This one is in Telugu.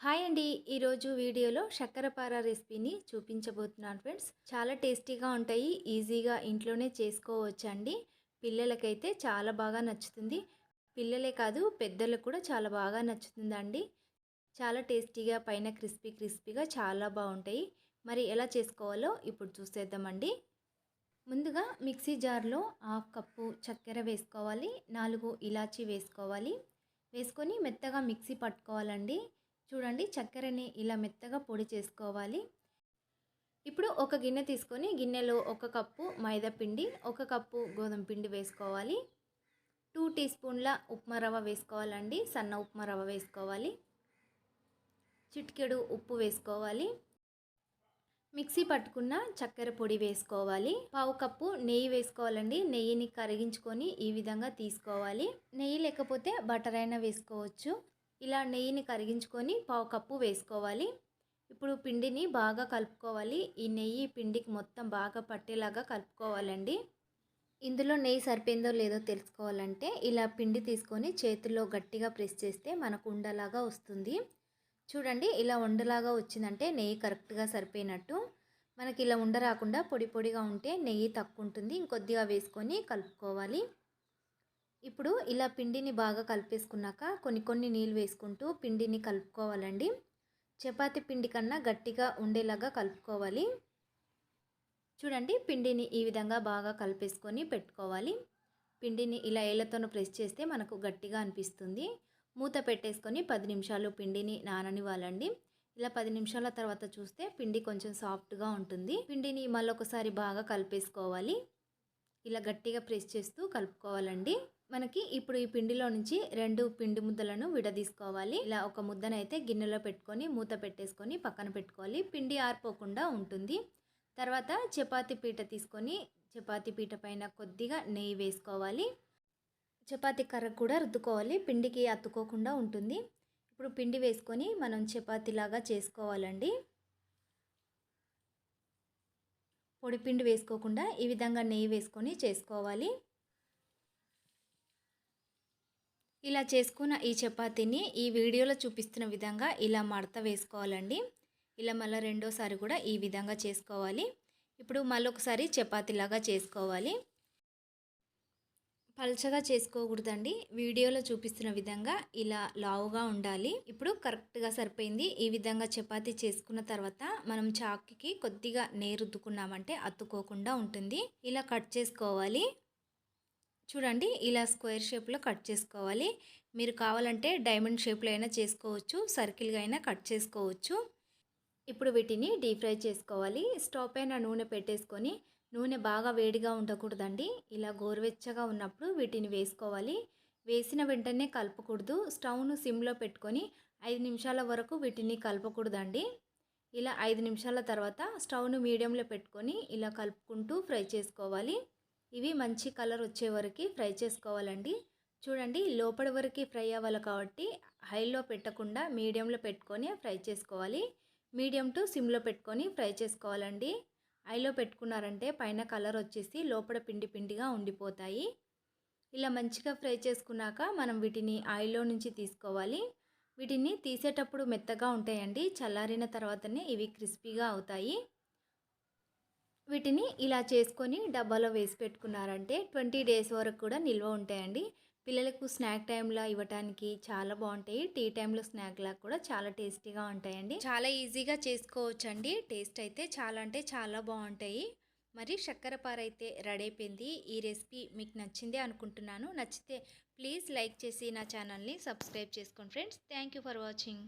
హాయ్ అండి. ఈరోజు వీడియోలో చక్కెరపార రెసిపీని చూపించబోతున్నాను ఫ్రెండ్స్. చాలా టేస్టీగా ఉంటాయి. ఈజీగా ఇంట్లోనే చేసుకోవచ్చండి. పిల్లలకైతే చాలా బాగా నచ్చుతుంది. పిల్లలే కాదు పెద్దలకు కూడా చాలా బాగా నచ్చుతుందండి. చాలా టేస్టీగా పైన క్రిస్పీ క్రిస్పీగా చాలా బాగుంటాయి. మరి ఎలా చేసుకోవాలో ఇప్పుడు చూసేద్దామండి. ముందుగా మిక్సీ జార్లో హాఫ్ కప్పు చక్కెర వేసుకోవాలి. నాలుగు ఇలాచీ వేసుకోవాలి. వేసుకొని మెత్తగా మిక్సీ పట్టుకోవాలండి. చూడండి చక్కెరని ఇలా మెత్తగా పొడి చేసుకోవాలి. ఇప్పుడు ఒక గిన్నె తీసుకొని గిన్నెలో ఒక కప్పు మైదా పిండి ఒక కప్పు గోధుమ పిండి వేసుకోవాలి. టూ టీ స్పూన్ల ఉప్మా రవ్వ వేసుకోవాలండి సన్న ఉప్మా రవ్వ వేసుకోవాలి. చిటికెడు ఉప్పు వేసుకోవాలి. మిక్సీ పట్టుకున్న చక్కెర పొడి వేసుకోవాలి. పావు కప్పు నెయ్యి వేసుకోవాలండి నెయ్యిని కరిగించుకొని ఈ విధంగా తీసుకోవాలి. నెయ్యి లేకపోతే బటర్ అయినా వేసుకోవచ్చు. ఇలా నెయ్యిని కరిగించుకొని పావు కప్పు వేసుకోవాలి. ఇప్పుడు పిండిని బాగా కలుపుకోవాలి. ఈ నెయ్యి పిండికి మొత్తం బాగా పట్టేలాగా కలుపుకోవాలండి. ఇందులో నెయ్యి సరిపోయిందో లేదో తెలుసుకోవాలంటే ఇలా పిండి తీసుకొని చేతిలో గట్టిగా ప్రెస్ చేస్తే మనకు ఉండలాగా వస్తుంది. చూడండి ఇలా ఉండలాగా వచ్చిందంటే నెయ్యి కరెక్ట్గా సరిపోయినట్టు. మనకి ఇలా ఉండ రాకుండా పొడి పొడిగా ఉంటే నెయ్యి తక్కువ ఉంటుంది. ఇంకొద్దిగా వేసుకొని కలుపుకోవాలి. ఇప్పుడు ఇలా పిండిని బాగా కలిపేసుకున్నాక కొన్ని కొన్ని నీళ్ళు వేసుకుంటూ పిండిని కలుపుకోవాలండి. చపాతి పిండి కన్నా గట్టిగా ఉండేలాగా కలుపుకోవాలి. చూడండి పిండిని ఈ విధంగా బాగా కలిపేసుకొని పెట్టుకోవాలి. పిండిని ఇలా ఏళ్ళతోనూ ప్రెస్ చేస్తే మనకు గట్టిగా అనిపిస్తుంది. మూత పెట్టేసుకొని పది నిమిషాలు పిండిని నాననివ్వాలండి. ఇలా పది నిమిషాల తర్వాత చూస్తే పిండి కొంచెం సాఫ్ట్గా ఉంటుంది. పిండిని మళ్ళొకసారి బాగా కలిపేసుకోవాలి. ఇలా గట్టిగా ప్రెస్ చేస్తూ కలుపుకోవాలండి. మనకి ఇప్పుడు ఈ పిండిలో నుంచి రెండు పిండి ముద్దలను విడదీసుకోవాలి. ఇలా ఒక ముద్దనైతే గిన్నెలో పెట్టుకొని మూత పెట్టేసుకొని పక్కన పెట్టుకోవాలి. పిండి ఆరిపోకుండా ఉంటుంది. తర్వాత చపాతి పీట తీసుకొని చపాతి పీట పైన కొద్దిగా నెయ్యి వేసుకోవాలి. చపాతి కర్ర కూడా రుద్దుకోవాలి. పిండికి అతుక్కోకుండా ఉంటుంది. ఇప్పుడు పిండి వేసుకొని మనం చపాతీలాగా చేసుకోవాలండి. పొడి పిండి వేసుకోకుండా ఈ విధంగా నెయ్యి వేసుకొని చేసుకోవాలి. ఇలా చేసుకున్న ఈ చపాతీని ఈ వీడియోలో చూపిస్తున్న విధంగా ఇలా మడత వేసుకోవాలండి. ఇలా మళ్ళీ రెండోసారి కూడా ఈ విధంగా చేసుకోవాలి. ఇప్పుడు మళ్ళొకసారి చపాతీలాగా చేసుకోవాలి. పల్చగా చేసుకోకూడదండి. వీడియోలో చూపిస్తున్న విధంగా ఇలా లావుగా ఉండాలి. ఇప్పుడు కరెక్ట్గా సరిపోయింది. ఈ విధంగా చపాతీ చేసుకున్న తర్వాత మనం చాకుకి కొద్దిగా నేరుద్దుకున్నామంటే అత్తుకోకుండా ఉంటుంది. ఇలా కట్ చేసుకోవాలి. చూడండి ఇలా స్క్వేర్ షేప్లో కట్ చేసుకోవాలి. మీరు కావాలంటే డైమండ్ షేప్లో అయినా చేసుకోవచ్చు సర్కిల్గా అయినా కట్ చేసుకోవచ్చు. ఇప్పుడు వీటిని డీప్ ఫ్రై చేసుకోవాలి. స్టవ్ పైన నూనె పెట్టేసుకొని నూనె బాగా వేడిగా ఉండకూడదండి. ఇలా గోరువెచ్చగా ఉన్నప్పుడు వీటిని వేసుకోవాలి. వేసిన వెంటనే కలపకూడదు. స్టవ్ను సిమ్లో పెట్టుకొని ఐదు నిమిషాల వరకు వీటిని కలపకూడదండి. ఇలా ఐదు నిమిషాల తర్వాత స్టవ్ను మీడియంలో పెట్టుకొని ఇలా కలుపుకుంటూ ఫ్రై చేసుకోవాలి. ఇవి మంచి కలర్ వచ్చే వరకు ఫ్రై చేసుకోవాలండి. చూడండి లోపల వరకు ఫ్రై అవ్వాలి కాబట్టి హైలో పెట్టకుండా మీడియంలో పెట్టుకొని ఫ్రై చేసుకోవాలి. మీడియం టు సిమ్లో పెట్టుకొని ఫ్రై చేసుకోవాలండి. హైలో పెట్టుకున్నారంటే పైన కలర్ వచ్చేసి లోపల పిండి పిండిగా ఉండిపోతాయి. ఇలా మంచిగా ఫ్రై చేసుకున్నాక మనం వీటిని ఆయిల్లో నుంచి తీసుకోవాలి. వీటిని తీసేటప్పుడు మెత్తగా ఉంటాయండి. చల్లారిన తర్వాతనే ఇవి క్రిస్పీగా అవుతాయి. వీటిని ఇలా చేసుకొని డబ్బాలో వేసి పెట్టుకున్నారంటే ట్వంటీ డేస్ వరకు కూడా నిల్వ ఉంటాయండి. పిల్లలకు స్నాక్ టైంలో ఇవ్వటానికి చాలా బాగుంటాయి. టీ టైంలో స్నాక్ లాగా కూడా చాలా టేస్టీగా ఉంటాయండి. చాలా ఈజీగా చేసుకోవచ్చండి. టేస్ట్ అయితే చాలా అంటే చాలా బాగుంటాయి. మరి చక్కెరపార అయితే రెడీ అయిపోయింది. ఈ రెసిపీ మీకు నచ్చిందే అనుకుంటున్నాను. నచ్చితే ప్లీజ్ లైక్ చేసి నా ఛానల్ని సబ్స్క్రైబ్ చేసుకోండి ఫ్రెండ్స్. Thank for watching.